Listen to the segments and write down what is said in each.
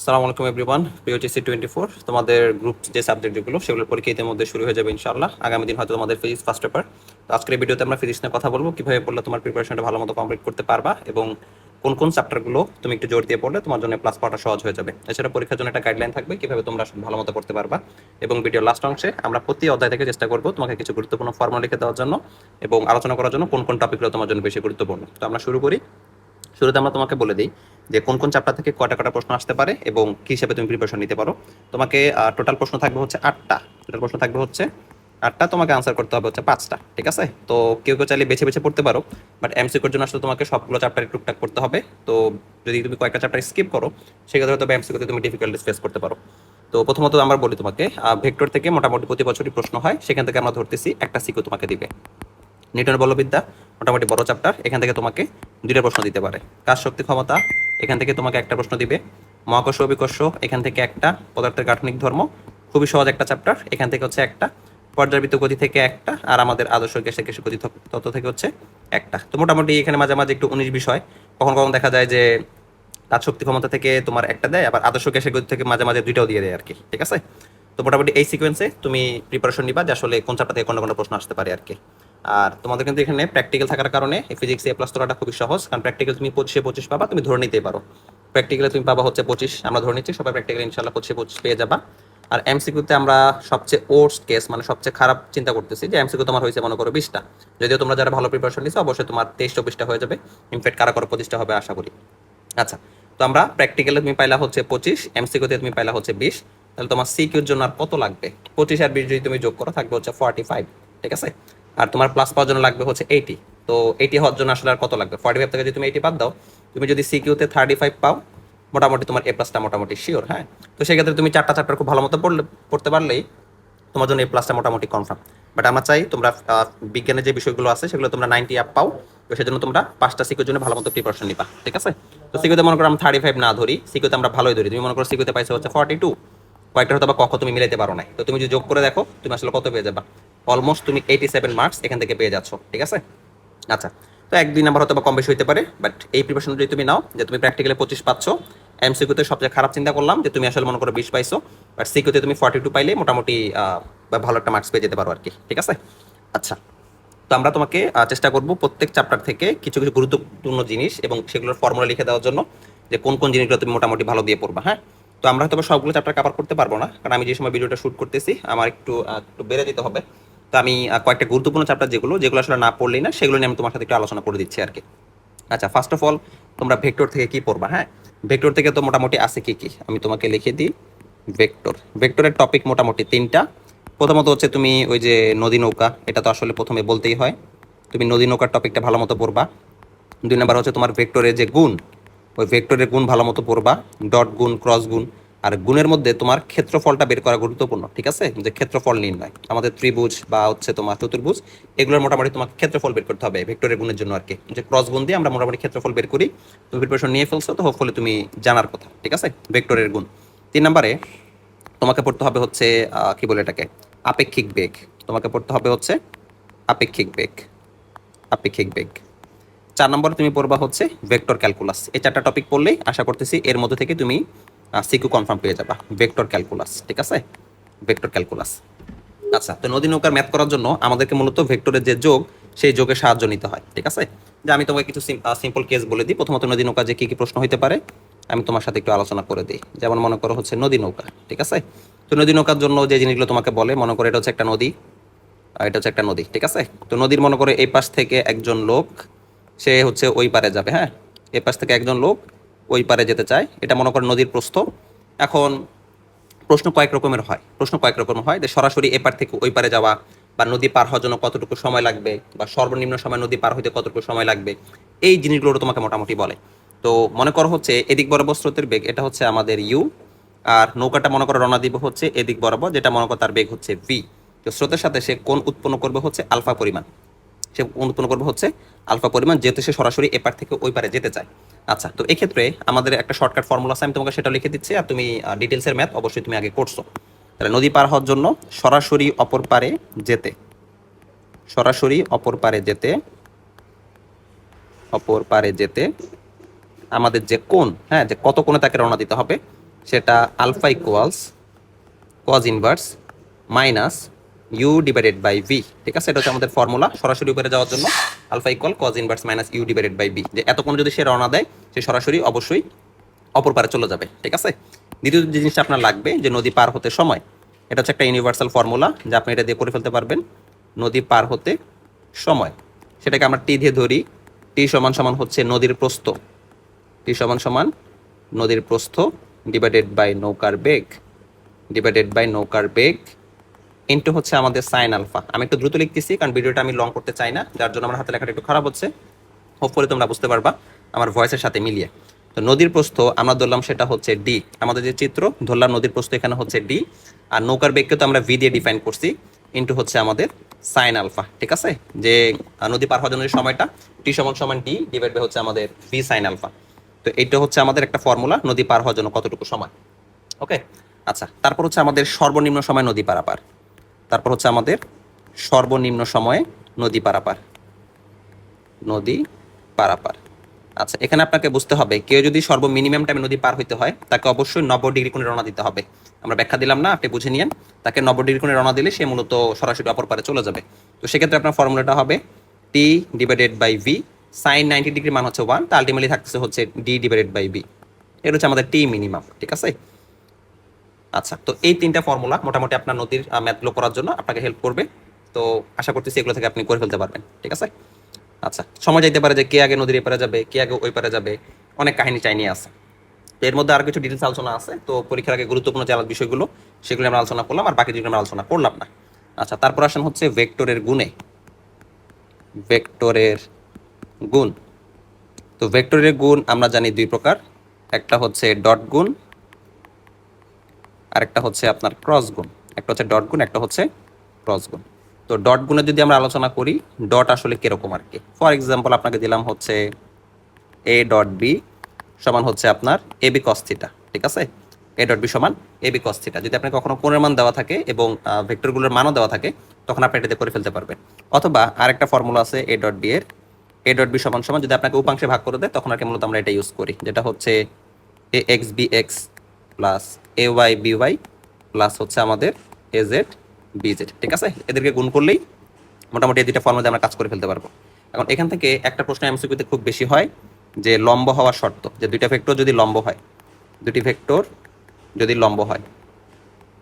আসসালামু আলাইকুম everyone POTC twenty four তোমাদের গ্রুপ যে সাবজেক্ট যেগুলো সেগুলোর পরীক্ষা ইতিমধ্যে শুরু হয়ে যাবে ইনশাআল্লাহ। আগামী দিন হয়তো তোমাদের ফিজিক্স ফার্স্ট পেপার তো আজকের ভিডিওতে আমরা ফিজিক্স নিয়ে কথা বলব। কীভাবে পড়লে তোমার প্রিপারেশনটা ভালো মতো কমপ্লিট করতে পারবা এবং কোন কোন চ্যাপ্টারগুলো তুমি একটু জোর দিয়ে পড়লে তোমার জন্য প্লাস পাওয়াটা সহজ হয়ে যাবে। এছাড়া পরীক্ষার জন্য একটা গাইডলাইন থাকবে কীভাবে তোমরা ভালো মতো পড়তে পারবা। এবং ভিডিও লাস্ট অংশে আমরা প্রতি অধ্যায় থেকে চেষ্টা করব তোমাকে কিছু গুরুত্বপূর্ণ ফর্মুলা লিখে দেওয়ার জন্য এবং আলোচনা করার জন্য কোন কোন টপিকগুলো তোমার জন্য বেশি গুরুত্বপূর্ণ। তো আমরা শুরু করি। শুরুতে আমরা তোমাকে বলে দিই যে কোন কোন চ্যাপ্টার থেকে কয়টা কয়টা প্রশ্ন আসতে পারে এবং কি হিসেবে তুমি প্রিপারেশন নিতে পারো। তোমাকে টোটাল প্রশ্ন থাকবে হচ্ছে আটটা। টোটাল প্রশ্ন থাকবে হচ্ছে আটটা, তোমাকে আনসার করতে হবে হচ্ছে পাঁচটা, ঠিক আছে? তো কেউ কেউ চাইলে বেছে বেছে পড়তে পারো বাট এমসিকিউর জন্য আসলে তোমাকে সবগুলো চ্যাপ্টার টুকটাক করতে হবে। তো যদি তুমি কয়েকটা চ্যাপ্টার স্কিপ করো, সেক্ষেত্রে হয়তো এমসিকিউতে তুমি ডিফিকাল্টিস ফেস করতে পারো। তো প্রথমত আমরা বলি তোমাকে ভেক্টর থেকে মোটামুটি প্রতি বছরই প্রশ্ন হয়, সেখান থেকে আমরা ধরতেছি একটা সিকিউ তোমাকে দিবে। নিউটনের বলবিদ্যা, মোটামুটি বড় চ্যাপ্টার এখান থেকে তোমাকে দুইটা প্রশ্ন দিতে পারে। কাজ শক্তি ক্ষমতা? এখান থেকে তোমাকে একটা প্রশ্ন দিবে। মহাকর্ষ, অভিকর্ষ, এখান থেকে একটা পদার্থের গাঠনিক ধর্ম, খুবই সহজ একটা চ্যাপ্টার এখান থেকে হচ্ছে একটা, পর্যাবৃত্ত গতি থেকে একটা, আর আমাদের আদর্শ গ্যাসের গ্যাসের গতি তত্ত্ব- থেকে হচ্ছে একটা। তো মোটামুটি এখানে মাঝে মাঝে একটু উনিশ বিষয়। কখন কখন দেখা যায় যে তার শক্তি ক্ষমতা থেকে তোমার একটা দেয়, আবার আদর্শ গ্যাসের গতি থেকে মাঝে মাঝে দুইটাও দিয়ে দেয় আর কি ঠিক আছে? তো মোটামুটি এই সিকোয়েন্সে তুমি প্রিপারেশন নিবা যে আসলে কোন চ্যাপ্টার থেকে কোন কোন প্রশ্ন আসতে পারে আর কি আর তোমাদের কিন্তু এখানে প্র্যাকটিক্যাল থাকার কারণে ফিজিক্স এ প্লাস তোলাটা খুবই সহজ, কারণ প্র্যাকটিক্যাল তুমি পঁচিশে পঁচিশ পাবা, তুমি ধরে নিতেই পারো। প্র্যাকটিক্যালে তুমি পাবা হচ্ছে পঁচিশ, আমরা ধরে নিচ্ছি, সবাই প্র্যাকটিক্যাল ইনশাল্লাহ পঁচিশে পঁচিশ পেয়ে যাবা। আর এমসিকিউতে আমরা সবচেয়ে ওর্স্ট কেস মানে সবচেয়ে খারাপ চিন্তা করতেছি যে এমসিকিউ তোমার হয়েছে, মনে করো বিশটা। যদিও তোমরা যারা ভালো প্রিপারেশন নিছো, অবশ্যই তোমার তেইশ, চব্বিশটা হয়ে যাবে। ইনফ্যাক্ট কারা করো পঁচিশটা হবে, আশা করি। আচ্ছা তো আমরা প্র্যাকটিক্যালে তুমি পাইলা হচ্ছে পঁচিশ এমসিকিউতে তুমি পাইলা হচ্ছে বিশ। তাহলে তোমার সিকিউর জন্য আর কত লাগবে? পঁচিশ আর বিশ যদি তুমি যোগ করো, থাকবে হচ্ছে ফর্টি ফাইভ ঠিক আছে? আর তোমার প্লাস পাওয়ার জন্য লাগবে হচ্ছে এইটি তো এইটি হওয়ার জন্য আসলে আর কত লাগবে? ফর্টি ফাইভ থেকে যদি তুমি এইটি বাদ দাও, তুমি যদি সিকিউতে থার্টি ফাইভ পাও, মোটামুটি তোমার এ প্লাসটা মোটামুটি শিওর হ্যাঁ? তো সেক্ষেত্রে তুমি চারটা চ্যাপ্টার খুব ভালো মতো পড়লে পড়তে পারলেই তোমার জন্য এ প্লাসটা মোটামুটি কনফার্ম বাট আমরা চাই তোমরা বিজ্ঞানের যে বিষয়গুলো আছে, সেগুলো তোমরা নাইনটি আপ পাও, তো সেজন্য তোমরা পাঁচটা সিকিউর জন্য ভালো মতো প্রিপারেশন নিবা, ঠিক আছে? তো সিকিউতে মনে করো আমরা থার্টি ফাইভ না ধরি সিকিউতে আমরা ভালোই ধরি। তুমি মনে করো সিকিউতে পাইছো হচ্ছে ফর্টি টু কয়েকটা হয়তো বা কখন তুমি মিলাইতে পারো না তো তুমি যদি যোগ করে দেখো, তুমি আসলে কত পেয়ে যাবা? অলমোস্ট তুমি এইটি সেভেন মার্কস এখান থেকে পেয়ে যাচ্ছ, ঠিক আছে? আচ্ছা তো এক, দুই নাম্বার হয়তো বা কম বেশি হইতে পারে বাট এই প্রিপারেশন যদি তুমি নাও, যে তুমি প্র্যাকটিক্যালি পঁচিশ পাচ্ছ এম এমসিকিউতে সবচেয়ে খারাপ চিন্তা করলাম যে তুমি আসলে মনে করো বিশ পাইছো বাট সিকিউতে তুমি ফর্টি টু পাইলে মোটামুটি ভালো একটা মার্কস পেয়ে যেতে পারো আর কি ঠিক আছে? আচ্ছা তো আমরা তোমাকে চেষ্টা করব প্রত্যেক চ্যাপ্টার থেকে কিছু কিছু গুরুত্বপূর্ণ জিনিস এবং সেগুলোর ফর্মুলা লিখে দেওয়ার জন্য যে কোন কোন জিনিসগুলো তুমি মোটামুটি ভালো দিয়ে পড়বা হ্যাঁ? তো আমরা হয়তো সবগুলো চ্যাপ্টার কভার করতে পারব না, কারণ আমি যে সময় ভিডিওটা শুট করতেছি, আমার একটু একটু বেড়ে দিতে হবে। তো আমি কয়েকটা গুরুত্বপূর্ণ চ্যাপ্টার যেগুলো যেগুলো আসলে না পড়লেই না, সেগুলো নিয়ে আমি তোমার সাথে একটু আলোচনা করে দিচ্ছি আর কি। আচ্ছা ফার্স্ট অফ অল তোমরা ভেক্টর থেকে কি পড়বা হ্যাঁ? ভেক্টর থেকে তো মোটামুটি আছে কি কি? আমি তোমাকে লিখে দিই ভেক্টর ভেক্টরের টপিক মোটামুটি তিনটা। প্রথমত হচ্ছে তুমি ওই যে নদী নৌকা, এটা তো আসলে প্রথমে বলতেই হয়। তুমি নদী নৌকার টপিকটা ভালো মতো পড়বা। দুই নাম্বার হচ্ছে তোমার ভেক্টরের যে গুণ, ওই ভেক্টরের গুণ ভালো মতো পড়বা। ডট গুণ ক্রস গুণ। আর গুণের মধ্যে তোমার ক্ষেত্রফলটা বের করা গুরুত্বপূর্ণ, ঠিক আছে? যে ক্ষেত্রফল নির্ণয়, আমাদের ত্রিভুজ বা হচ্ছে তোমার চতুর্ভুজ, এগুলোর মোটামুটি তোমাকে ক্ষেত্রফল বের করতে হবে ভেক্টরের গুণের জন্য আর কি যে ক্রস গুণ দিয়ে আমরা মোটামুটি ক্ষেত্রফল বের করি, তুমি প্রিপারেশন নিয়ে ফেলছো, তো হোপফুলি তুমি জানার কথা, ঠিক আছে? ভেক্টরের গুণ। তিন নম্বরে তোমাকে পড়তে হবে হচ্ছে কি বলে এটাকে? আপেক্ষিক বেগ। তোমাকে পড়তে হবে হচ্ছে আপেক্ষিক বেগ আপেক্ষিক বেগ। চার নম্বরে তুমি পড়বা হচ্ছে ভেক্টর ক্যালকুলাস। এই চারটা টপিক পড়লেই আশা করতেছি এর মধ্যে থেকে তুমি সিকিউ কনফার্ম পেয়ে যাবা। ভেক্টর ক্যালকুলাস ঠিক আছে? ভেক্টর ক্যালকুলাস আচ্ছা তো নদী নৌকার ম্যাথ করার জন্য আমাদেরকে মূলত ভেক্টরের যে যোগ, সেই যোগের সাহায্য নিতে হয়, ঠিক আছে? যে আমি তোমাকে কিছু সিম্পল কেস বলে দিই। প্রথমত নদী নৌকা যে কী কী প্রশ্ন হতে পারে, আমি তোমার সাথে একটু আলোচনা করে দিই। যেমন মনে করো হচ্ছে নদী নৌকা, ঠিক আছে? তো নদী নৌকার জন্য যে জিনিসগুলো তোমাকে বলে, মনে করো এটা হচ্ছে একটা নদী এটা হচ্ছে একটা নদী, ঠিক আছে? তো নদীর মনে করে এই পাশ থেকে একজন লোক, সে হচ্ছে ওই পারে যাবে হ্যাঁ? এই পাশ থেকে একজন লোক ওই পারে যেতে চায়। এটা মনে করো নদীর প্রস্থ। এখন প্রশ্ন কয়েক রকমের হয়। প্রশ্ন কয়েক রকম হয় যে সরাসরি এপার থেকে ওই পারে যাওয়া বা নদী পার হওয়ার জন্য কতটুকু সময় লাগবে বা সর্বনিম্ন সময় নদী পার হইতে কতটুকু সময় লাগবে, এই জিনিসগুলো তোমাকে মোটামুটি বলে। তো মনে করো হচ্ছে এদিক বরাবর স্রোতের বেগ, এটা হচ্ছে আমাদের ইউ আর নৌকাটা মনে করো রওনা দিব হচ্ছে এদিক বরাবর, যেটা মনে করো তার বেগ হচ্ছে ভি তো স্রোতের সাথে সে কোন উৎপন্ন করবে হচ্ছে আলফা পরিমাণ। সে উৎপন্ন করবে হচ্ছে আলফা পরিমাণ, যেহেতু সে সরাসরি এপার থেকে ওই পারে যেতে চায়। আচ্ছা তো এক্ষেত্রে আমাদের একটা শর্টকাট ফর্মুলা আছে, আমি তোমাকে সেটা লিখে দিচ্ছি, আর তুমি ডিটেলসের ম্যাথ অবশ্যই তুমি আগে করছ। তাহলে নদী পার হওয়ার জন্য সরাসরি অপর পারে যেতে, সরাসরি অপর পারে যেতে, অপর পারে যেতে আমাদের যে কোন হ্যাঁ যে কত কোণে তাকে রওনা দিতে হবে, সেটা alpha equals cos inverse minus U divided by V ঠিক আছে? এটা হচ্ছে আমাদের ফর্মুলা সরাসরি উপরে যাওয়ার জন্য। Alpha equal cos inverse minus U divided by B যে এতক্ষণ যদি সে রওনা দেয়, সে সরাসরি অবশ্যই অপর পারে চলে যাবে, ঠিক আছে? দ্বিতীয় যে জিনিসটা আপনার লাগবে, যে নদী পার হতে সময়, এটা হচ্ছে একটা ইউনিভার্সাল ফর্মুলা যে আপনি এটা দিয়ে করে ফেলতে পারবেন। নদী পার হতে সময়। সেটাকে আমরা টি দিয়ে ধরি। টি সমান সমান হচ্ছে নদীর প্রস্থ। টি সমান সমান নদীর প্রস্থ ডিভাইডেড বাই নৌকার বেগ। ডিভাইডেড বাই নৌকার বেগ ইন্টু হচ্ছে আমাদের সাইন আলফা আমি একটু দ্রুত লিখতেছি, কারণ ভিডিওটা আমি লং করতে চাই না, যার জন্য আমার হাতে লেখাটা একটু খারাপ হচ্ছে। হোপফুলি তোমরা বুঝতে পারবা আমার ভয়েসের সাথে মিলিয়ে। তো নদীর প্রস্থ আমরা ধরলাম সেটা হচ্ছে ডি আমাদের যে চিত্র, ধরলাম নদীর প্রস্থ এখানে হচ্ছে ডি আর নৌকার বেগকে তো আমরা ভি দিয়ে ডিফাইন করছি ইন্টু হচ্ছে আমাদের সাইন আলফা ঠিক আছে? যে নদী পার হওয়ার জন্য যে সময়টা টি সমান সমান ডি ডিভাইড বাই হচ্ছে আমাদের ভি সাইন আলফা তো এটা হচ্ছে আমাদের একটা ফর্মুলা নদী পার হওয়ার জন্য কতটুকু সময়। ওকে আচ্ছা তারপর হচ্ছে আমাদের সর্বনিম্ন সময় নদী পারাপার। তারপর হচ্ছে আমাদের সর্বনিম্ন সময়ে নদী পারাপার। নদী পারাপার। আচ্ছা এখানে আপনাকে বুঝতে হবে, কেউ যদি সর্বমিনিমাম টাইমে নদী পার হইতে হয়, তাকে অবশ্যই নব্বই ডিগ্রি কোণে রওনা দিতে হবে। আমরা ব্যাখ্যা দিলাম না, আপনি বুঝে নিয়েন। তাকে নব্বই ডিগ্রি কোণে রওনা দিলে সে মূলত সরাসরি অপর পারে চলে যাবে। তো সেক্ষেত্রে আপনার ফর্মুলাটা হবে T divided by V sine ninety degree মান হচ্ছে ওয়ান তা আলটিমেটলি থাকতেছে হচ্ছে ডি ডিভাইডেড বাই বি এটা হচ্ছে আমাদের টি মিনিমাম ঠিক আছে? আচ্ছা তো এই তিনটা ফর্মুলা মোটামুটি আপনার নদীর ম্যাথগুলো করার জন্য আপনাকে হেল্প করবে। তো আশা করতেছি এগুলো থেকে আপনি করে ফেলতে পারবেন, ঠিক আছে? আচ্ছা সময় যাইতে পারে যে কে আগে নদীর এপারে যাবে, কে আগে ওই পারে যাবে, অনেক কাহিনী চাইনি আছে। তো এর মধ্যে আর কিছু ডিটেলস আলোচনা আছে, তো পরীক্ষার আগে গুরুত্বপূর্ণ যে বিষয়গুলো, সেগুলো আমরা আলোচনা করলাম, আর বাকি যেগুলো আমরা আলোচনা করলাম না। আচ্ছা তারপর আসেন হচ্ছে ভেক্টরের গুণে। ভেক্টরের গুণ। তো ভেক্টরের গুণ আমরা জানি দুই প্রকার, একটা হচ্ছে ডট গুণ আর একটা হচ্ছে আপনার ক্রস গুণ। একটা হচ্ছে ডট গুণ, একটা হচ্ছে ক্রস গুণ। তো ডট গুণে যদি আমরা আলোচনা করি ডট আসলে কীরকম আর কি? ফর এক্সাম্পল আপনাকে দিলাম হচ্ছে এ ডট বি সমান হচ্ছে আপনার এ বি কস্থিটা ঠিক আছে? এ ডট বি সমান এ বি কস্থিটা যদি আপনার কখনো কোণের মান দেওয়া থাকে এবং ভেক্টরগুলোর মানও দেওয়া থাকে, তখন আপনি এটাতে করে ফেলতে পারবেন। অথবা আরেকটা ফর্মুলা আছে এ ডট বি এর। এ ডট বি সমান সমান যদি আপনাকে উপাংশে ভাগ করে দেয়, তখন আর কি মূলত আমরা এটা ইউজ করি, যেটা হচ্ছে A X B X plus A Y B Y plus হচ্ছে আমাদের এ জেড বি ঠিক আছে? এদেরকে গুণ করলেই মোটামুটি এই দুইটা ফর্মুলা আমরা কাজ করে ফেলতে পারব। এখন এখান থেকে একটা প্রশ্ন এমসিকিউতে খুব বেশি হয় যে লম্ব হওয়ার শর্ত, যে দুইটা ভেক্টর যদি লম্ব হয় দুটি ভেক্টর যদি লম্ব হয়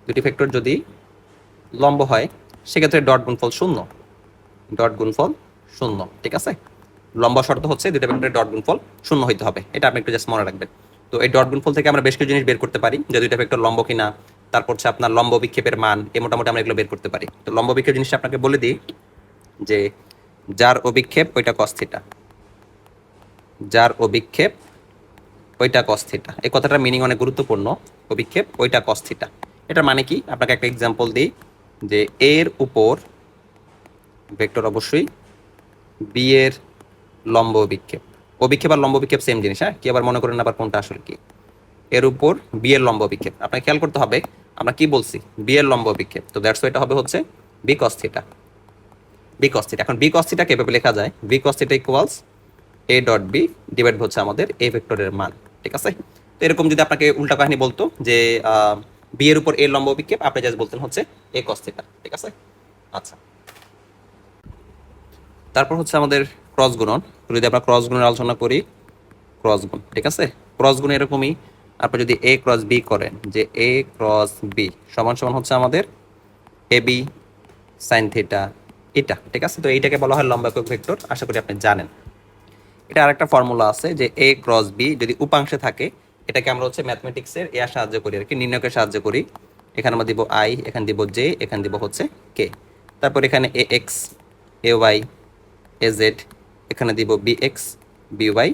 দুটি ভেক্টর যদি লম্ব হয়, সেক্ষেত্রে ডট গুণফল শূন্য, ডট গুণফল শূন্য, ঠিক আছে? লম্বা শর্ত হচ্ছে দুইটা ভেক্টরের ডট গুণফল শূন্য হইতে হবে, এটা আপনি একটু জাস্ট মনে রাখবেন। তো এই ডট গুণফল থেকে আমরা বেশ কিছু জিনিস বের করতে পারি, যে দুইটা ভেক্টর লম্ব কিনা, তারপর হচ্ছে আপনার লম্ব বিক্ষেপের মান এ মোটামুটি আমরা এগুলো বের করতে পারি। তো লম্ব বিক্ষেপ জিনিসটা আপনাকে বলে দিই, যে যার অভিক্ষেপ ওইটা কস্থিটা যার অভিক্ষেপ ওইটা কস্থিটা এই কথাটার মিনিং অনেক গুরুত্বপূর্ণ, অভিক্ষেপ ওইটা কস্থিটা এটার মানে কি? আপনাকে একটা এক্সাম্পল দিই, যে এর উপর ভেক্টর অবশ্যই বি এর লম্ব অভিক্ষেপ। অভিক্ষেপ আর লম্ব অভিক্ষেপ সেম জিনিস হ্যাঁ? কি আবার মনে করেন আবার কোনটা আসলে কি। এর উপর বি এর লম্ব অভিক্ষেপ আপনাকে খেয়াল করতে হবে, আমরা কি বলছি? বি এর লম্ব অভিক্ষেপ তো দ্যাটস এটা হবে হচ্ছে বি কস্থিটা বি কস্থিটা এখন বি কস্থিটাকে এভাবে লেখা যায় B cos theta equals A dot B divide হচ্ছে আমাদের এ ভেক্টরের মান, ঠিক আছে? তো এরকম যদি আপনাকে উল্টা কাহিনী বলতো যে বি এর উপর এ লম্ব বিক্ষেপ আপনি জাস্ট বলতেন হচ্ছে এ কস থিটা ঠিক আছে? আচ্ছা। তারপর হচ্ছে আমাদের ক্রস গুণন। যদি আমরা ক্রস গুণের আলোচনা করি ক্রস গুণ, ঠিক আছে? ক্রস গুণ এরকমই, আপনি যদি এ ক্রস বি করেন, যে এ ক্রস বি সমান সমান হচ্ছে আমাদের এ বি সাইন থিটা এটা ঠিক আছে? তো এইটাকে বলা হয় লম্বা একক ভেক্টর, আশা করি আপনি জানেন। এটা আরেকটা ফর্মুলা আছে যে এ ক্রস বি যদি উপাংশে থাকে, এটাকে আমরা হচ্ছে ম্যাথমেটিক্সের এ সাহায্য করি আর কি নির্ণয়কে সাহায্য করি। এখানে আমরা দিব আই এখানে দিব জে এখানে দিব হচ্ছে কে তারপর এখানে A X A Y A Z এখানে দিব B X B Y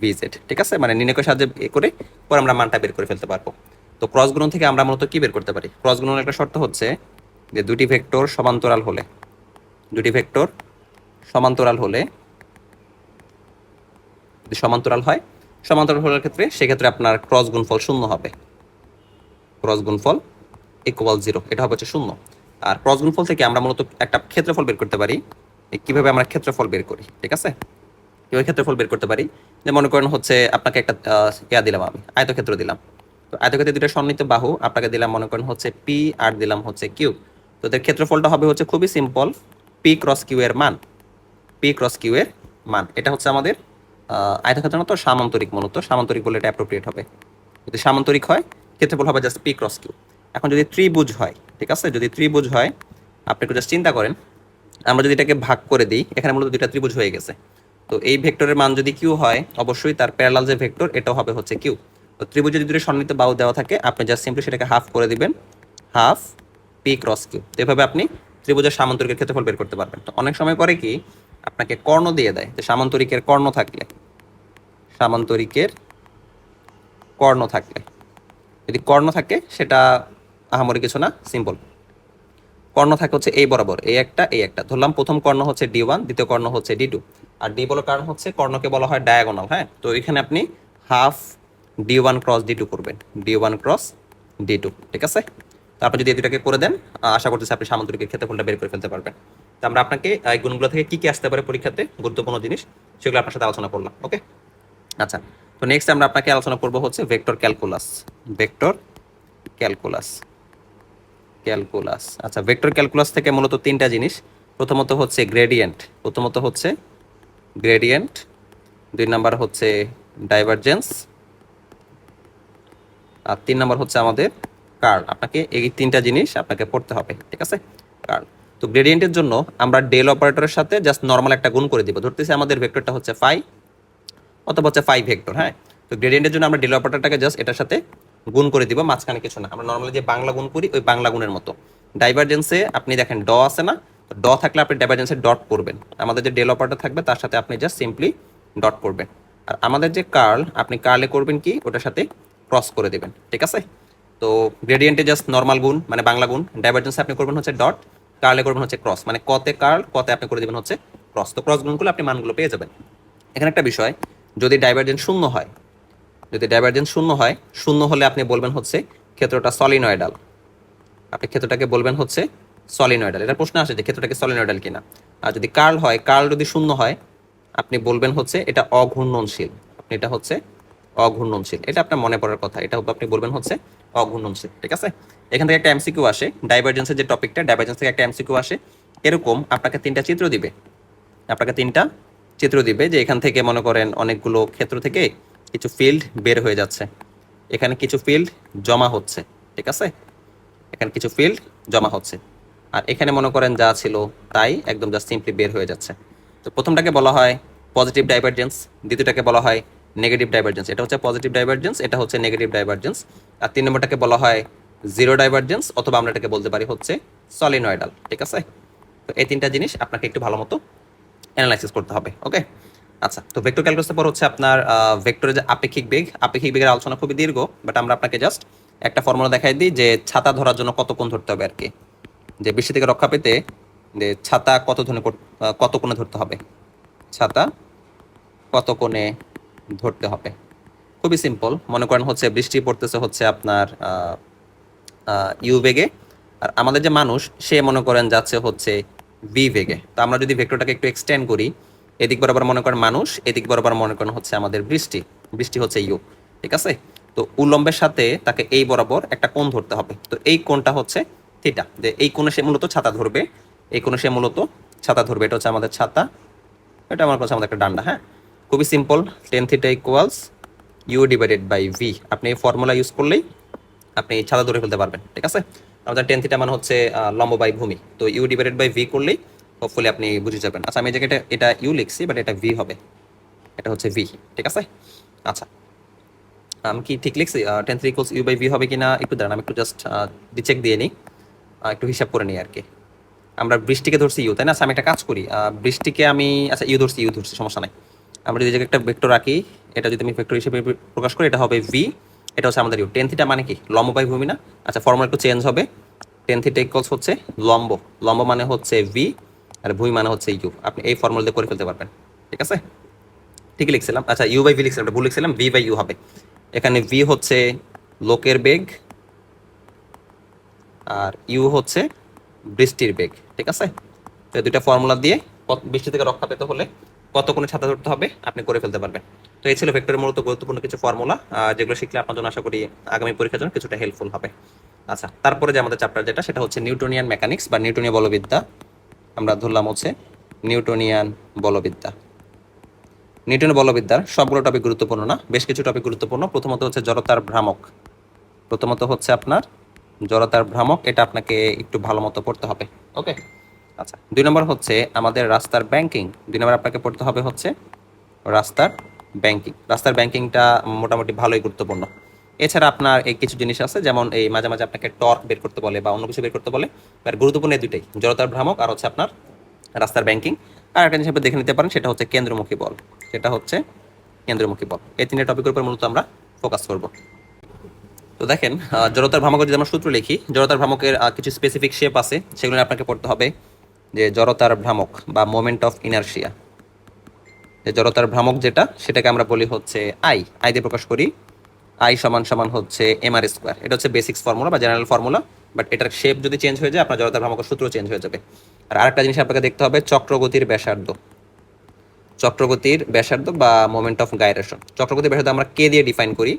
B Z ঠিক আছে? মানে নির্ণয়কে সাহায্য করে পরে আমরা মানটা বের করে ফেলতে পারব। তো ক্রস গুণন থেকে আমরা মূলত কি বের করতে পারি? ক্রস গুণনের একটা শর্ত হচ্ছে যে দুটি ভেক্টর সমান্তরাল হলে, দুটি ভেক্টর সমান্তরাল হলে, যদি সমান্তরাল হয়, সমান্তরাল হওয়ার ক্ষেত্রে সেক্ষেত্রে আপনার ক্রস গুণফল শূন্য হবে। ক্রস গুণফল ইকুয়াল জিরো এটা হবে হচ্ছে শূন্য। আর ক্রস গুণফল থেকে আমরা মূলত একটা ক্ষেত্রফল বের করতে পারি কীভাবে আমরা ক্ষেত্রফল বের করি, ঠিক আছে? কীভাবে ক্ষেত্রফল বের করতে পারি? যে মনে করেন হচ্ছে আপনাকে একটা ইয়া দিলাম আমি, আয়তক্ষেত্র দিলাম। তো আয়তক্ষেত্রে দুটো সন্নিহিত বাহু, আপনাকে দিলাম মনে করেন হচ্ছে পি আর দিলাম হচ্ছে কিউ তো এদের ক্ষেত্রফলটা হবে হচ্ছে খুবই সিম্পল পি ক্রস কিউ এর মান। পি ক্রস কিউ এর মান। এটা হচ্ছে আমাদের আয়তক্ষেত্র না তো, সামান্তরিক মূলত। সামান্তরিক বলে এটা অ্যাপ্রোপ্রিয়েট হবে। যদি সামান্তরিক হয়, ক্ষেত্রফল হবে জাস্ট পি ক্রস কিউ এখন যদি ত্রিভুজ হয়, ঠিক আছে? যদি ত্রিভুজ হয়, আপনি একটু জাস্ট চিন্তা করেন আমরা যদি এটাকে ভাগ করে দিই, এখানে মূলত দুইটা ত্রিভুজ হয়ে গেছে। তো এই ভেক্টরের মান যদি কিউ হয়, অবশ্যই তার প্যারালাল যে ভেক্টর, এটাও হবে হচ্ছে কিউ তো ত্রিভুজ যদি দুটো সন্নিহিত বাহু দেওয়া থাকে, আপনি জাস্ট সিম্পলি সেটাকে হাফ করে দিবেন। হাফ পি ক্রস কিউ তো এভাবে আপনি ত্রিভুজের সামান্তরিকের ক্ষেত্রফল বের করতে পারবেন। তো অনেক সময় পরে কি, আপনাকে কর্ণ দিয়ে দেয় যে সামান্তরিকের কর্ণ থাকলে। সামান্তরিকের কর্ণ থাকলে। যদি কর্ণ থাকে, সেটা আহামরি কিছু না সিম্পল কর্ণ থাকে হচ্ছে এই বরাবর। এই একটা এই একটা। ধরলাম প্রথম কর্ণ হচ্ছে ডি ওয়ান দ্বিতীয় কর্ণ হচ্ছে ডি টু আর ডি বলার কারণ হচ্ছে কর্ণকে বলা হয় ডায়াগোনাল হ্যাঁ? তো এখানে আপনি half D one cross D two করবেন। D one cross D two ঠিক আছে? তারপর যদি এই দুটাকে করে দেন আশা করতেছি আপনি সামান্তরিকের ক্ষেত্রফলটা বের করে ফেলতে পারবেন। তো আমরা আপনাকে এই গুণগুলো থেকে কি কি আসতে পারে পরীক্ষাতে? গুরুত্বপূর্ণ জিনিস, সেগুলো আপনার সাথে আলোচনা করলাম, ওকে? আচ্ছা তো নেক্সট আমরা আপনাকে আলোচনা করব হচ্ছে vector calculus vector calculus calculus. আচ্ছা ভেক্টর ক্যালকুলাস থেকে মূলত তিনটা জিনিস। প্রথমত হচ্ছে গ্রেডিয়েন্ট প্রথমত হচ্ছে গ্রেডিয়েন্ট দুই নাম্বার হচ্ছে ডাইভারজেন্স আর তিন নাম্বার হচ্ছে আমাদের কার্ল আপনাকে এই তিনটা জিনিস আপনাকে পড়তে হবে, ঠিক আছে? কার্ল তো গ্রেডিয়েন্টের জন্য আমরা ডেল অপারেটরের সাথে জাস্ট নর্মাল একটা গুণ করে দিব। ধরতেছি আমাদের ভেক্টরটা হচ্ছে ফাই অথবা হচ্ছে ফাইভ ভেক্টর হ্যাঁ? তো গ্রেডিয়েন্টের জন্য আমরা ডেল অপারেটরটাকে জাস্ট এটার সাথে গুণ করে দিব, মাঝখানে কিছু না। আমরা নর্মালি যে বাংলা গুণ করি, ওই বাংলা গুণের মতো। ডাইভারজেন্সে আপনি দেখেন ড আছে না ড থাকলে আপনি ডাইভারজেন্সে ডট করবেন। আমাদের যে ডেল অপারেটর থাকবে, তার সাথে আপনি জাস্ট সিম্পলি ডট করবেন। আর আমাদের যে কার্ল আপনি কার্লে করবেন কি, ওটার সাথে ক্রস করে দেবেন, ঠিক আছে? তো গ্রেডিয়েন্টে জাস্ট নর্মাল গুণ মানে বাংলা গুণ ডাইভারজেন্সে আপনি করবেন হচ্ছে ডট কার্লে করবেন হচ্ছে ক্রস মানে কতে কার্ল কতে আপনি করে দেবেন হচ্ছে ক্রস তো ক্রস গুণ করলে আপনি মানগুলো পেয়ে যাবেন। এখানে একটা বিষয়, যদি ডাইভারজেন্স শূন্য হয় যদি ডাইভারজেন্স শূন্য হয়, শূন্য হলে আপনি বলবেন হচ্ছে ক্ষেত্রটা সলিনয়েডাল আপনি ক্ষেত্রটাকে বলবেন হচ্ছে সলিনয়েডাল এটা প্রশ্ন আসে যে ক্ষেত্রটাকে সলিনয়েডাল কিনা। আর যদি কার্ল হয় কার্ল যদি শূন্য হয়, আপনি বলবেন হচ্ছে এটা অঘূর্ণনশীল। আপনি এটা হচ্ছে অঘূর্ণনশীল। এটা আপনার মনে পড়ার কথা। এটা আপনি বলবেন হচ্ছে অঘূর্ণনশীল। ঠিক আছে? এখান থেকে একটা এমসিকিউ আসে। ডাইভারজেন্সের যে টপিকটা ডাইভারজেন্স থেকে একটা এমসিকিউ আসে। এরকম আপনাকে তিনটা চিত্র দিবে। আপনাকে তিনটা চিত্র দিবে যে এখান থেকে মনে করেন অনেকগুলো ক্ষেত্র থেকে কিছু ফিল্ড বের হয়ে যাচ্ছে। এখানে কিছু ফিল্ড জমা হচ্ছে, ঠিক আছে? এখানে কিছু ফিল্ড জমা হচ্ছে। আর এখানে মনে করেন যা ছিল তাই একদম জাস্ট সিম্পলি বের হয়ে যাচ্ছে। তো প্রথমটাকে বলা হয় পজিটিভ ডাইভারজেন্স দ্বিতীয়টাকে বলা হয় নেগেটিভ ডাইভারজেন্স এটা হচ্ছে পজিটিভ ডাইভারজেন্স এটা হচ্ছে নেগেটিভ ডাইভারজেন্স আর তিন নম্বরটাকে বলা হয় জিরো ডাইভারজেন্স অথবা আমরা এটাকে বলতে পারি হচ্ছে সলিনয়েডাল ঠিক আছে? তো এই তিনটা জিনিস আপনাকে একটু ভালো মতো অ্যানালাইসিস করতে হবে ওকে আচ্ছা তো ভেক্টর ক্যালকুলাসের পর হচ্ছে আপনার ভেক্টরের যে আপেক্ষিক বেগ, আপেক্ষিক বেগের আলোচনা খুবই দীর্ঘ বাট আমরা আপনাকে জাস্ট একটা ফর্মুলা দেখাই দিই যে ছাতা ধরার জন্য কত কোণ ধরতে হবে আর কি যে বৃষ্টি থেকে রক্ষা পেতে যে ছাতা কত ধরনের কত কোণে ধরতে হবে? ছাতা কত কোণে ধরতে হবে? খুবই সিম্পল মনে করেন হচ্ছে বৃষ্টি পড়তেছে হচ্ছে আপনার ইউ বেগে, আর আমাদের যে মানুষ, সে মনে করেন যাচ্ছে হচ্ছে ভি বেগে। তো আমরা যদি ভেক্টরটাকে একটু এক্সটেন্ড করি এদিক বরাবর মনে করেন মানুষ, এদিক বরাবর মনে করেন হচ্ছে আমাদের বৃষ্টি। বৃষ্টি হচ্ছে ইউ, ঠিক আছে? তো উলম্বের সাথে তাকে এই বরাবর একটা কোণ ধরতে হবে। তো এই কোণটা হচ্ছে থিটা যে এই কোণে সে মূলত ছাতা ধরবে। এই কোণে সে মূলত ছাতা ধরবে। এটা হচ্ছে আমাদের ছাতা। এটা আমার কাছে আমাদের একটা ডান্ডা হ্যাঁ? খুবই simple tan theta equals U divided by V আপনি এই ফর্মুলা ইউজ করলেই আপনি ছাতা ধরে ফেলতে পারবেন, ঠিক আছে? আমাদের টেন থিটা মানে হচ্ছে লম্ব বাই ভূমি। তো ইউ ডিভাইডেড বাই ভি করলেই হোপফুলি আপনি বুঝে যাবেন। আচ্ছা আমি এই জায়গাটা এটা ইউ লিখছি বাট এটা ভি হবে। এটা হচ্ছে ভি ঠিক আছে? আচ্ছা। আমি কি ঠিক লিখছি? Tan three equals U by V হবে কিনা? একটু দাঁড়ান আমি একটু জাস্ট চেক দিয়ে নিই। একটু হিসাব করে নিই আর কি। আমরা বৃষ্টিকে ধরছি ইউ তাই না? আচ্ছা, আমি একটা কাজ করি। বৃষ্টিকে আমি আচ্ছা ইউ ধরছি ইউ ধরছি সমস্যা নাই। আমরা যদি একটা ভেক্টর রাখি এটা যদি আমি ভেক্টর হিসেবে প্রকাশ করি এটা হবে ভি এটা হচ্ছে আমাদের ইউ টেন থিটা মানে কি? লম্ব বাই ভূমি না? আচ্ছা ফর্মুলা একটু চেঞ্জ হবে। টেন থিটা ইকুয়ালস হচ্ছে লম্ব। লম্ব মানে হচ্ছে ভি আর ভূমি মানে হচ্ছে ইউ আপনি এই ফর্মুলা দিয়ে করে ফেলতে পারবেন। ঠিক আছে? ঠিক লিখছিলাম। আচ্ছা ইউ বাই ভি লিখছিলাম ভুল লিখছিলাম, ভি বাই ইউ হবে। এখানে ভি হচ্ছে লোকের বেগ, আর ইউ হচ্ছে বৃষ্টির বেগ। ঠিক আছে? তো দুইটা ফর্মুলা দিয়ে বৃষ্টি থেকে রক্ষা পেতে হলে কত কোণে ছাতা ধরতে হবে আপনি করে ফেলতে পারবেন। তো এই ছিল ভেক্টরের মূলত গুরুত্বপূর্ণ কিছু ফর্মুলা যেগুলো শিখলে আপনার জন্য আশা করি আগামী পরীক্ষার জন্য কিছুটা হেল্পফুল হবে। আচ্ছা তারপরে যে আমাদের চ্যাপ্টার যেটা, সেটা হচ্ছে নিউটনিয়ান মেকানিক্স বা নিউটনীয় বলবিদ্যা। আমরা ধরলাম হচ্ছে নিউটনিয়ান বলবিদ্যা। নিউটন বলবিদ্যার সবগুলো টপিক গুরুত্বপূর্ণ না? বেশ কিছু টপিক গুরুত্বপূর্ণ। প্রথমত হচ্ছে জড়তার ভ্রামক। প্রথমত হচ্ছে আপনার জড়তার ভ্রামক, এটা আপনাকে একটু ভালো মতো পড়তে হবে, ওকে? আচ্ছা দুই নম্বর হচ্ছে আমাদের রাস্তার ব্যাংকিং দুই নম্বর আপনাকে পড়তে হবে হচ্ছে রাস্তার ব্যাংকিং রাস্তার ব্যাংকিংটা মোটামুটি ভালোই গুরুত্বপূর্ণ। এছাড়া আপনার এই কিছু জিনিস আছে, যেমন এই মাঝে মাঝে আপনাকে টর্ক বের করতে বলে বা অন্য কিছু বের করতে বলে। আর গুরুত্বপূর্ণ এই দুইটাই, জড়তার ভ্রামক আর হচ্ছে আপনার রাস্তার ব্যাংকিং আর একটা জিনিস দেখে নিতে পারেন, সেটা হচ্ছে কেন্দ্রমুখী বল। সেটা হচ্ছে কেন্দ্রমুখী বল। এই তিনটে টপিকের উপর মূলত আমরা ফোকাস করব। তো দেখেন জড়তার ভ্রামকের যদি আমরা সূত্র লিখি, জড়তার ভ্রামকের কিছু স্পেসিফিক শেপ আছে, সেগুলো আপনাকে পড়তে হবে যে জড়তার ভ্রামক বা মোমেন্ট অফ ইনার্শিয়া যে জড়তার ভ্রামক যেটা, সেটাকে আমরা বলি হচ্ছে আই আই দিয়ে প্রকাশ করি। আই সমান সমান হচ্ছে এম আর স্কোয়ার এটা হচ্ছে বেসিক্স ফর্মুলা বা জেনারেল ফর্মুলা বাট এটার শেপ যদি চেঞ্জ হয়ে যায়, আপনার জড়তার ভ্রামকের সূত্র চেঞ্জ হয়ে যাবে। আর আরেকটা জিনিস আপনাকে দেখতে হবে, চক্রগতির ব্যাসার্ধ। চক্রগতির ব্যাসার্ধ বা মোমেন্ট অফ গাইরেশন চক্রগতির ব্যাসার্ধ আমরা কে দিয়ে ডিফাইন করি,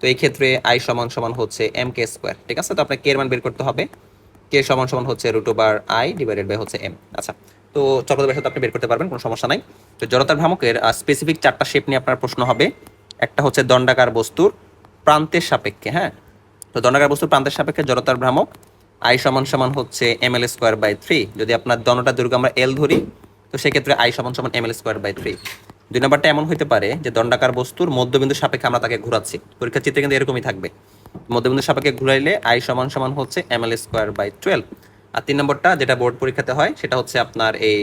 তো এই ক্ষেত্রে আই সমান সমান হচ্ছে এম কে স্কোয়ার ঠিক আছে? তো আপনাকে কে এর মান বের করতে হবে। কে সমান সমান হচ্ছে root over I divided by হচ্ছে এম আচ্ছা তো চক্রগতির ব্যাসার্ধ আপনি বের করতে পারবেন, কোনো সমস্যা নাই। তো জড়তার ভ্রামকের স্পেসিফিক চারটা শেপ নিয়ে আপনার প্রশ্ন হবে। একটা হচ্ছে দণ্ডাকার বস্তুর প্রান্তের সাপেক্ষে হ্যাঁ? তো দণ্ডাকার বস্তুর প্রান্তের সাপেক্ষে জড়তার ভ্রামক, আই সমান সমান হচ্ছে M L square by three যদি আপনার দণ্ডটা দৈর্ঘ্য আমরা এল ধরি, তো সেক্ষেত্রে আই সমান সমান M L square by three দুই নম্বরটা এমন হতে পারে যে দণ্ডাকার বস্তুর মধ্যবিন্দু সাপেক্ষে আমরা তাকে ঘোরাচ্ছি। পরীক্ষার চিত্রে কিন্তু এরকমই থাকবে। মধ্যবিন্দু সাপেক্ষে ঘুরাইলে আই সমান সমান হচ্ছে M L square by twelve আর তিন নম্বরটা যেটা বোর্ড পরীক্ষাতে হয়, সেটা হচ্ছে আপনার এই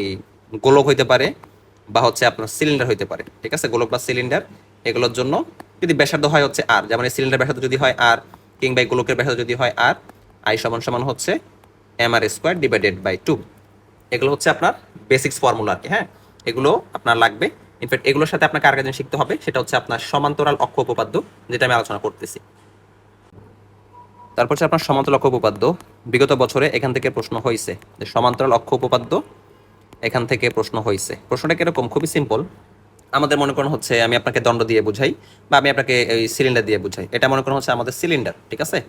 গোলক হইতে পারে বা হচ্ছে আপনার সিলিন্ডার হইতে পারে। ঠিক আছে? গোলক বা সিলিন্ডার এগুলোর জন্য যদি ব্যাসার্ধ হয় হচ্ছে আর যেমন এই সিলিন্ডার ব্যাসার্ধ যদি হয় আর কিংবা গোলকের ব্যাসার্ধ যদি হয় আর আই সমান সমান হচ্ছে M R square divided by two এগুলো হচ্ছে আপনার বেসিক্স ফর্মুলা আর কি হ্যাঁ? এগুলো আপনার লাগবে। ইনফ্যাক্ট এগুলোর সাথে আপনাকে আরেকটা জিনিস শিখতে হবে, সেটা হচ্ছে আপনার সমান্তরাল অক্ষ উপপাদ্য, যেটা আমি আলোচনা করতেছি। তারপর হচ্ছে আপনার সমান্তরাল অক্ষ উপপাদ্য। বিগত বছরে এখান থেকে প্রশ্ন হয়েছে যে সমান্তরাল অক্ষ উপপাদ্য এখান থেকে প্রশ্ন হয়েছে। প্রশ্নটা কীরকম? খুবই সিম্পল আমাদের মনে করেন হচ্ছে আমি আপনাকে দণ্ড দিয়ে বুঝাই বা আমি আপনাকে এই সিলিন্ডার দিয়ে বুঝাই। এটা মনে করেন হচ্ছে আমাদের সিলিন্ডার ঠিক আছে?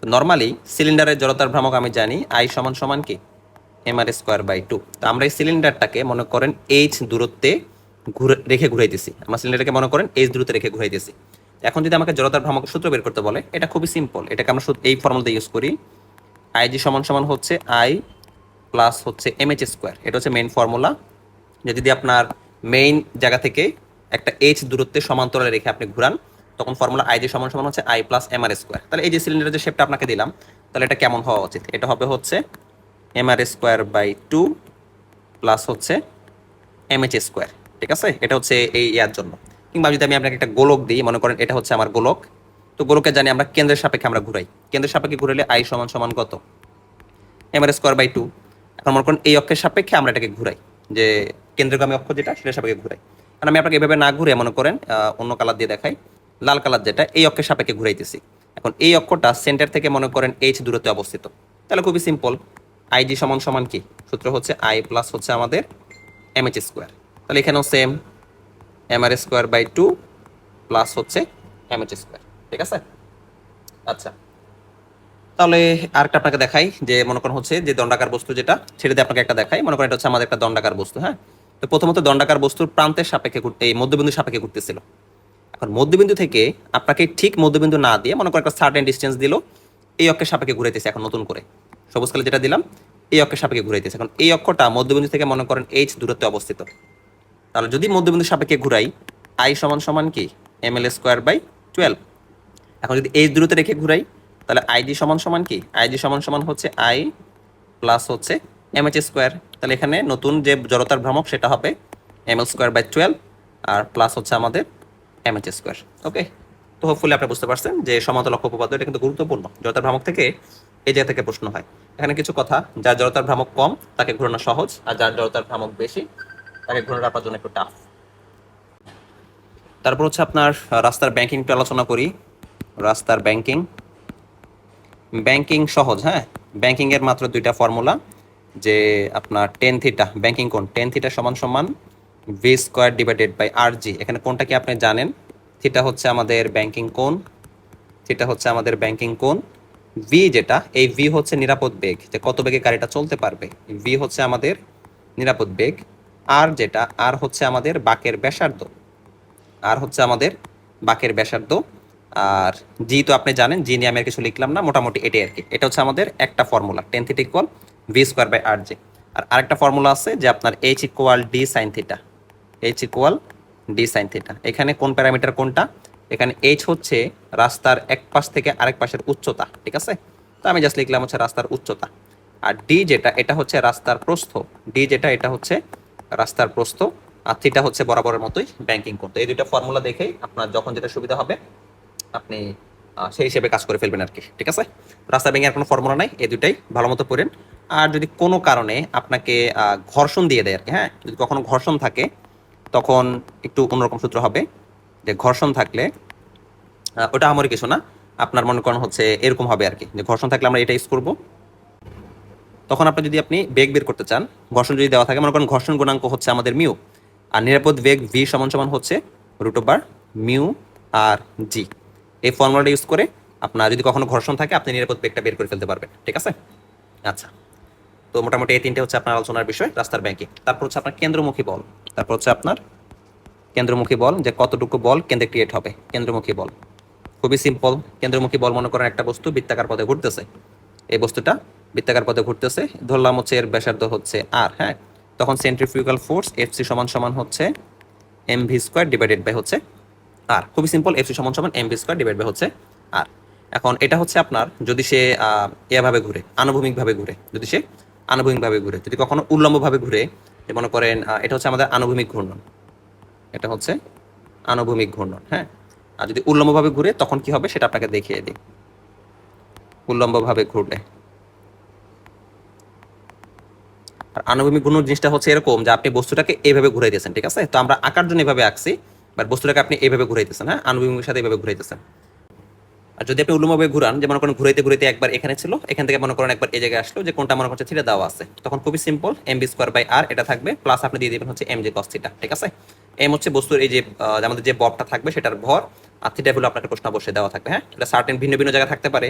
তো নর্মালি সিলিন্ডারের জড়তার ভ্রামক আমি জানি আই সমান সমান কি? M R square by two তো আমরা এই সিলিন্ডারটাকে মনে করেন এইচ দূরত্বে ঘুরে, রেখে ঘুরাইতেছি। আমরা সিলিন্ডারকে মনে করেন এইচ দূরত্বে রেখে ঘুরাইতেছি। এখন যদি আমাকে জড়তার ভ্রামক সূত্র বের করতে বলে, এটা খুবই সিম্পল এটাকে আমরা এই ফর্মুলাতে ইউজ করি। আই জি সমান সমান হচ্ছে আই প্লাস হচ্ছে এম এইচ স্কোয়ার এটা হচ্ছে মেইন ফর্মুলা যদি আপনার মেইন জায়গা থেকে একটা এইচ দূরত্বে সমান্তরালে রেখে আপনি ঘুরান, তখন ফর্মুলা আই জি সমান সমান হচ্ছে I plus M R square তাহলে এই যে সিলিন্ডারের যে শেপটা আপনাকে দিলাম, তাহলে এটা কেমন হওয়া উচিত? এটা হবে হচ্ছে M R square by two plus হচ্ছে এম এইচ স্কোয়ার ঠিক আছে? এটা হচ্ছে এই ইয়ার জন্য। কিংবা যদি আমি আপনাকে একটা গোলক দিই, মনে করেন এটা হচ্ছে আমার গোলক, তো গোলকে জানি আমরা কেন্দ্রের সাপেক্ষে আমরা ঘুরাই। কেন্দ্রের সাপেক্ষে ঘুরাইলে আই সমান সমান কত? M R square by two এখন মনে করেন এই অক্ষের সাপেক্ষে আমরা এটাকে ঘুরাই, যে কেন্দ্রগামী অক্ষ যেটা সেটার সাপেক্ষে ঘুরাই। কারণ আমি আপনাকে এভাবে না ঘুরে মনে করেন অন্য কালার দিয়ে দেখাই, লাল কালার যেটা, এই অক্ষের সাপেক্ষে ঘুরাইতেছি। এখন এই অক্ষটা সেন্টার থেকে মনে করেন এইচ দূরত্বে অবস্থিত। তাহলে খুবই সিম্পল আই জি সমান সমান কি? সূত্র হচ্ছে আই প্লাস হচ্ছে আমাদের এম এইচ স্কোয়ার তাহলে এখানেও same M R square by two plus হচ্ছে এম এইচ স্কোয়ার ঠিক আছে? আচ্ছা। তাহলে আরেকটা আপনাকে দেখাই, যে মনে করেন হচ্ছে যে দণ্ডাকার বস্তু যেটা, সেটা দিয়ে আপনাকে একটা দেখাই। মনে করেন এটা হচ্ছে আমাদের একটা দণ্ডাকার বস্তু হ্যাঁ? তো প্রথমত দণ্ডাকার বস্তুর প্রান্তের সাপেক্ষে এই মধ্যবিন্দু সাপেক্ষে ঘুরতেছিল। এখন মধ্যবিন্দু থেকে আপনাকে ঠিক মধ্যবিন্দু না দিয়ে মনে করেন একটা সার্টেন ডিস্টেন্স দিল, এই অক্ষের সাপেক্ষে ঘুরাইতেছে এখন নতুন করে। সবুজ কালে যেটা দিলাম, এই অক্ষের সাপেক্ষে ঘুরাইতেছে। এখন এই অক্ষটা মধ্যবিন্দু থেকে মনে করেন এইচ দূরত্বে অবস্থিত। তাহলে যদি মধ্যবিন্দু সাপেক্ষে ঘুরাই আই সমান সমান কি? M L square by twelve এখন যদি এইচ দূরত্বে রেখে ঘুরাই, তাহলে আইডি সমান সমান কি? আইডি সমান সমান হচ্ছে আই প্লাস হচ্ছে এম এইচ স্কোয়ার তাহলে এখানে নতুন যে জড়তার ভ্রামক, সেটা হবে M L square by twelve R plus হচ্ছে আমাদের এম এইচ স্কোয়ার ওকে তো হোপফুলি আপনি বুঝতে পারছেন যে সমান্তর লক্ষ্য উপপাদ্য এটা কিন্তু গুরুত্বপূর্ণ। জড়তার ভ্রামক থেকে এই জায়গা থেকে প্রশ্ন হয়। এখানে কিছু কথা, যার জড়তার ভ্রামক কম, তাকে ঘোরানো সহজ, আর যার জড়তার ভ্রামক বেশি, তাকে ঘোরানো আপনার জন্য একটু টাফ তারপর হচ্ছে আপনার রাস্তার ব্যাংকিংটা আলোচনা করি। রাস্তার ব্যাংকিং ব্যাংকিং সহজ হ্যাঁ? ব্যাংকিং এর মাত্র দুইটা ফর্মুলা যে আপনার টেন থিটা ব্যাংকিং কোন টেন থিটা সমান সমান V square divided by R G এখানে কোনটা কি আপনি জানেন? থিটা হচ্ছে আমাদের ব্যাংকিং কোণ থিটা হচ্ছে আমাদের ব্যাংকিং কোণ। ভি যেটা, এই ভি হচ্ছে নিরাপদ বেগ, যে কত বেগে গাড়িটা চলতে পারবে। ভি হচ্ছে আমাদের নিরাপদ বেগ আর যেটা আর হচ্ছে আমাদের বাকের ব্যাসার্ধ। আর হচ্ছে আমাদের বাকের ব্যাসার্ধ, আর জি তো আপনি জানেন জি নিয়ে আমি আর কিছু লিখলাম না, মোটামুটি এটাই আর কি। এটা হচ্ছে আমাদের একটা formula tan theta equal V square by R G আর আরেকটা ফর্মুলা আছে যে আপনার H equal D sine theta H equal D sine theta এখানে কোন প্যারামিটার কোনটা? এখানে এইচ হচ্ছে রাস্তার এক পাশ থেকে আরেক পাশের উচ্চতা, ঠিক আছে? তো আমি জাস্ট লিখলাম হচ্ছে রাস্তার উচ্চতা। আর ডি যেটা, এটা হচ্ছে রাস্তার প্রস্থ। ডি যেটা, এটা হচ্ছে রাস্তার প্রস্থ। আর থিটা হচ্ছে বরাবরের মতোই ব্যাংকিং করতে। এই দুইটা ফর্মুলা দেখেই আপনার যখন যেটা সুবিধা হবে, আপনি সেই হিসেবে কাজ করে ফেলবেন আর কি ঠিক আছে? রাস্তা ব্যাংকের কোনো ফর্মুলা নাই, এই দুটাই ভালো মতো পড়েন। আর যদি কোনো কারণে আপনাকে ঘর্ষণ দিয়ে দেয় আর কি হ্যাঁ? যদি কখনো ঘর্ষণ থাকে, তখন একটু অন্যরকম সূত্র হবে যে ঘর্ষণ থাকলে ওটা আমারই কিছু না। আপনার মনে করেন হচ্ছে এরকম হবে আর কি, যে ঘর্ষণ থাকলে আমরা এটা ইউজ করব। তখন আপনি যদি আপনি বেগ বের করতে চান, ঘর্ষণ যদি দেওয়া থাকে, মনে করেন ঘর্ষণ গুণাঙ্ক হচ্ছে আমাদের মিউ, আর নিরাপদ বেগ ভি সমান সমান হচ্ছে root over mu R G এই ফর্মুলাটা ইউজ করে আপনার যদি কখনো ঘর্ষণ থাকে, আপনি নিরাপদ বেগটা বের করে ফেলতে পারবেন, ঠিক আছে? আচ্ছা। তো মোটামুটি এই তিনটে হচ্ছে আপনার আলোচনার বিষয়, রাস্তার ব্যাংকিং তারপর হচ্ছে আপনার কেন্দ্রমুখী বল। তারপর হচ্ছে আপনার কেন্দ্রমুখী বল, যে কতটুকু বল কেন্দ্রে ক্রিয়েট হবে, কেন্দ্রমুখী বল। খুবই সিম্পল কেন্দ্রমুখী বল মনে করেন একটা বস্তু, বৃত্তাকার পথে ঘুরতেছে। এই বস্তুটা বৃত্তাকার পথে ঘুরতেছে। ধরলাম হচ্ছে এর ব্যাসার্ধ হচ্ছে আর হ্যাঁ? তখন সেন্ট্রিফিউগাল ফোর্স এফ সি সমান সমান হচ্ছে M V square divided by হচ্ছে আর খুবই সিম্পল এফ সি সমান সমান M V square divide by হচ্ছে আর এখন এটা হচ্ছে আপনার যদি সে এভাবে ঘুরে, আনুভূমিকভাবে ঘুরে, যদি সে আনুভূমিকভাবে ঘুরে। যদি কখনো উল্লম্বভাবে ঘুরে মনে করেন এটা হচ্ছে আমাদের আনুভূমিক ঘূর্ণন। এটা হচ্ছে আনুভূমিক ঘূর্ণন হ্যাঁ? আর যদি উল্লম্বভাবে ঘুরে, তখন কি হবে? সেটা আপনাকে দেখিয়ে দিই। উল্লম্বভাবে ঘুরলে। আর আনুভূমিক ঘূর্ণন জিনিসটা হচ্ছে এরকম যে আপনি বস্তুটাকে এইভাবে ঘুরাই দিয়েছেন, ঠিক আছে? তো আমরা আঁকার জন্য এভাবে আঁকছি বাট বস্তুটাকে আপনি এইভাবে ঘুরাইতেছেন হ্যাঁ? আনুভূমিকের সাথে এইভাবে ঘুরাইতেছেন আর যদি আপনি উল্লম্বভাবে ঘুরান, যে মনে করেন ঘুরাইতে ঘুরাইতে একবার এখানে ছিল, এখান থেকে মনে করেন একবার এই জায়গায় আসলো, যে কোনটা মনে করছে থিটা দেওয়া আছে। তখন খুবই simple M B square by R এটা থাকবে প্লাস আপনি দিয়ে দেবেন হচ্ছে এম জি কস থিটা ঠিক আছে? এম হচ্ছে বস্তুর এই যে আমাদের যে ববটা থাকবে, সেটার ভর, আর থিটা হলো আপনাকে প্রশ্ন অবশ্যই দেওয়া থাকবে হ্যাঁ? এটা সার্টেন ভিন্ন ভিন্ন জায়গায় থাকতে পারে,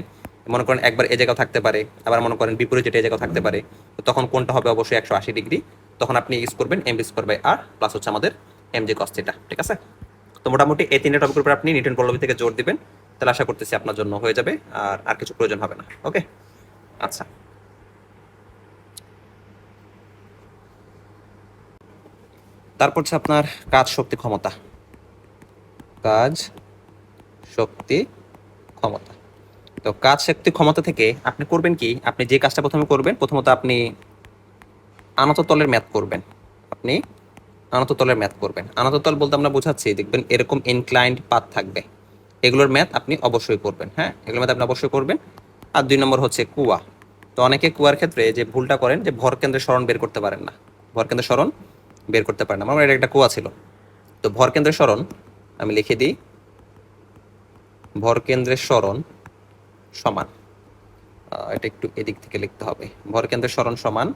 মনে করেন একবার এই জায়গাও থাকতে পারে, আবার মনে করেন বিপরীত যেটা এ জায়গাও থাকতে পারে। তো তখন কোনটা হবে অবশ্যই একশো আশি ডিগ্রি, তখন আপনি ইউজ করবেন M B square by R plus হচ্ছে আমাদের এম জি কস থিটা ঠিক আছে? তো মোটামুটি এই তিনটা টপিকের উপর আপনি নিউটন পল্লবী থেকে জোর দিবেন। তাহলে আশা করতেছি আপনার জন্য হয়ে যাবে, আর আর কিছু প্রয়োজন হবে না, ওকে? আচ্ছা। তারপর হচ্ছে আপনার কাজ শক্তি ক্ষমতা। কাজ শক্তি ক্ষমতা। তো কাজ শক্তি ক্ষমতা থেকে আপনি করবেন কি, আপনি যে কাজটা প্রথমে করবেন, প্রথমত আপনি আনততলের ম্যাথ করবেন। আপনি আনততলের ম্যাথ করবেন। আনততল বলতে আমরা বোঝাচ্ছি, দেখবেন এরকম ইনক্লাইন্ড পাথ থাকবে। এগুলোর ম্যাথ আপনি অবশ্যই করবেন হ্যাঁ? এগুলোর ম্যাথ আপনি অবশ্যই করবেন আর দুই নম্বর হচ্ছে কুয়া। তো অনেকে কুয়ার ক্ষেত্রে যে ভুলটা করেন, যে ভর কেন্দ্রের স্মরণ বের করতে পারেন না। ভর কেন্দ্রের স্মরণ বের করতে পারেন না। আমার এটা একটা কুয়া ছিল। তো ভর কেন্দ্রের স্মরণ আমি লিখে দিই। ভর কেন্দ্রের স্মরণ সমান। এটা একটু এদিক থেকে লিখতে হবে। ভর কেন্দ্রের স্মরণ সমান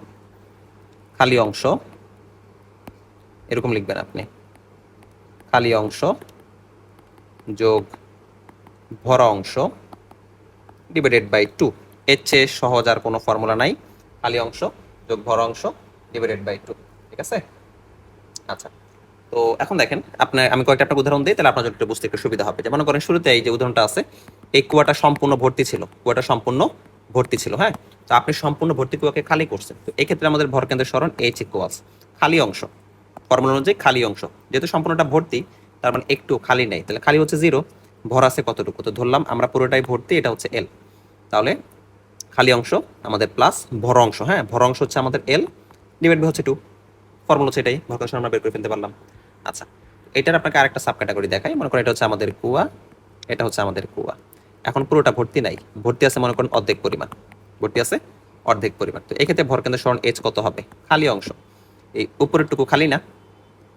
খালি অংশ। এরকম লিখবেন আপনি। খালি অংশ যোগ ভরা অংশ ডিভাইডেড বাই টু এর চেয়ে সহজ আর কোনো ফর্মুলা নাই। খালি অংশ যোগ ভরা অংশ ডিভাইডেড বাই টু ঠিক আছে? আচ্ছা। তো এখন দেখেন আপনার আমি কয়েকটা একটা উদাহরণ দিই, তাহলে আপনার জন্য বুঝতে একটু সুবিধা হবে। যেমন করেন শুরুতে এই যে উদাহরণটা আছে, এই কুয়াটা সম্পূর্ণ ভর্তি ছিল। কুয়াটা সম্পূর্ণ ভর্তি ছিল হ্যাঁ? তো আপনি সম্পূর্ণ ভর্তি কুয়াকে খালি করছেন। তো এই ক্ষেত্রে আমাদের ভর কেন্দ্রের স্মরণ এইচ ইকুয়ালস খালি অংশ। ফর্মুলা অনুযায়ী খালি অংশ। যেহেতু সম্পূর্ণটা ভর্তি, তার মানে একটু খালি নেই। তাহলে খালি হচ্ছে জিরো ভর আছে কতটুকু? তো ধরলাম আমরা পুরোটাই ভর্তি, এটা হচ্ছে এল তাহলে খালি অংশ আমাদের প্লাস ভর অংশ হ্যাঁ? ভর অংশ হচ্ছে আমাদের এল ডিভাইড বাই হচ্ছে টু ফর্মুলা হচ্ছে এটাই, ভর আমরা বের করে ফেলতে পারলাম। আচ্ছা এটার আপনাকে আরেকটা সাব ক্যাটাগরি দেখাই। মনে করেন এটা হচ্ছে আমাদের কুয়া, এটা হচ্ছে আমাদের কুয়া। এখন পুরোটা ভর্তি নাই। ভর্তি আছে মনে করেন অর্ধেক পরিমাণ। ভর্তি আছে অর্ধেক পরিমাণ। তো এক্ষেত্রে ভর কেন্দ্রের স্মরণ এইচ কত হবে? খালি অংশ। এই উপরের টুকু খালি না?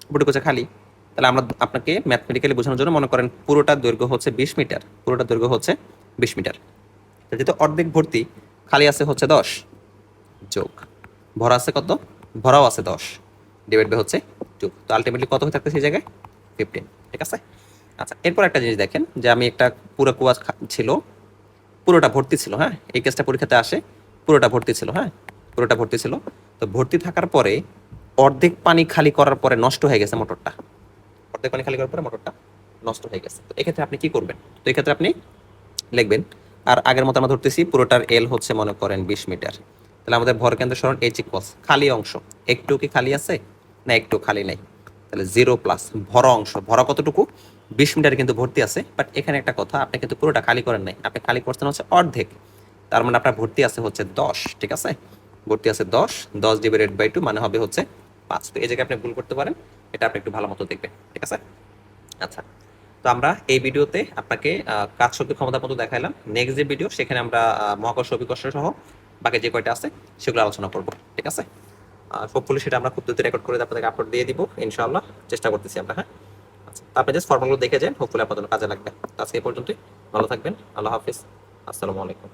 উপরেটুকু হচ্ছে খালি। তাহলে আমরা আপনাকে ম্যাথমেটিক্যালি বোঝানোর জন্য মনে করেন পুরোটা দৈর্ঘ্য হচ্ছে বিশ মিটার, পুরোটা দৈর্ঘ্য হচ্ছে বিশ মিটার। যেহেতু অর্ধেক ভর্তি, খালি আছে হচ্ছে দশ, যোগ। ভরা আছে কত? ভরাও আছে দশ ডিভাইড বাই হচ্ছে টু তো আলটিমেটলি কত হয়ে থাকতে সেই জায়গায়? ফিফটিন ঠিক আছে? আচ্ছা এরপর একটা জিনিস দেখেন যে আমি একটা পুরো কুয়া ছিল, পুরোটা ভর্তি ছিল হ্যাঁ? এই কেসটা পরীক্ষাতে আসে, পুরোটা ভর্তি ছিল হ্যাঁ? পুরোটা ভর্তি ছিল। তো ভর্তি থাকার পরে অর্ধেক পানি খালি করার পরে নষ্ট হয়ে গেছে মোটরটা। অর্ধেক পানি খালি করার পরে মোটরটা নষ্ট হয়ে গেছে। তো এক্ষেত্রে আপনি কি করবেন? তো এক্ষেত্রে আপনি লিখবেন, আর আগের মতো আমরা ধরতেছি, পুরোটার এল হচ্ছে মনে করেন বিশ মিটার। তাহলে আমাদের ভর কেন্দ্র সরণ এইচ ইকুয়ালস খালি অংশ। একটু কি খালি আছে? না, একটু খালি নাই। তাহলে জিরো প্লাস ভরা অংশ। ভরা কতটুকু? বিশ মিটার কিন্তু ভর্তি আছে বাট এখানে একটা কথা, আপনি কিন্তু পুরোটা খালি করেন নাই। আপনি খালি করছেন হচ্ছে অর্ধেক। তার মানে আপনার ভর্তি আছে হচ্ছে দশ, ঠিক আছে? ভর্তি আছে দশ দশ ডিভাইডেড বাই টু মানে হবে হচ্ছে পাঁচ। তো এই জায়গায় আপনি ভুল করতে পারেন। এটা আপনি একটু ভালো মতো দেখবেন, ঠিক আছে? আচ্ছা তো আমরা এই ভিডিওতে আপনাকে কাজ শক্তি ক্ষমতার মতো দেখাইলাম। নেক্সট যে ভিডিও সেখানে আমরা মহাকর্ষ অভিকর্ষ সহ বাকি যে কয়টা আছে, সেগুলো আলোচনা করব, ঠিক আছে? হোপফুলি সেটা আমরা খুব দ্রুত রেকর্ড করে আপনাদেরকে আপলোড দিয়ে দিব, ইনশাআল্লাহ চেষ্টা করতেছি আমরা হ্যাঁ? আচ্ছা তো আপনি জাস্ট ফর্মুলাগুলো দেখে যান হোপফুলি আপনাদের কাজে লাগবে। আজকে এই পর্যন্তই, ভালো থাকবেন, আল্লাহ হাফিজ, আসসালামু আলাইকুম।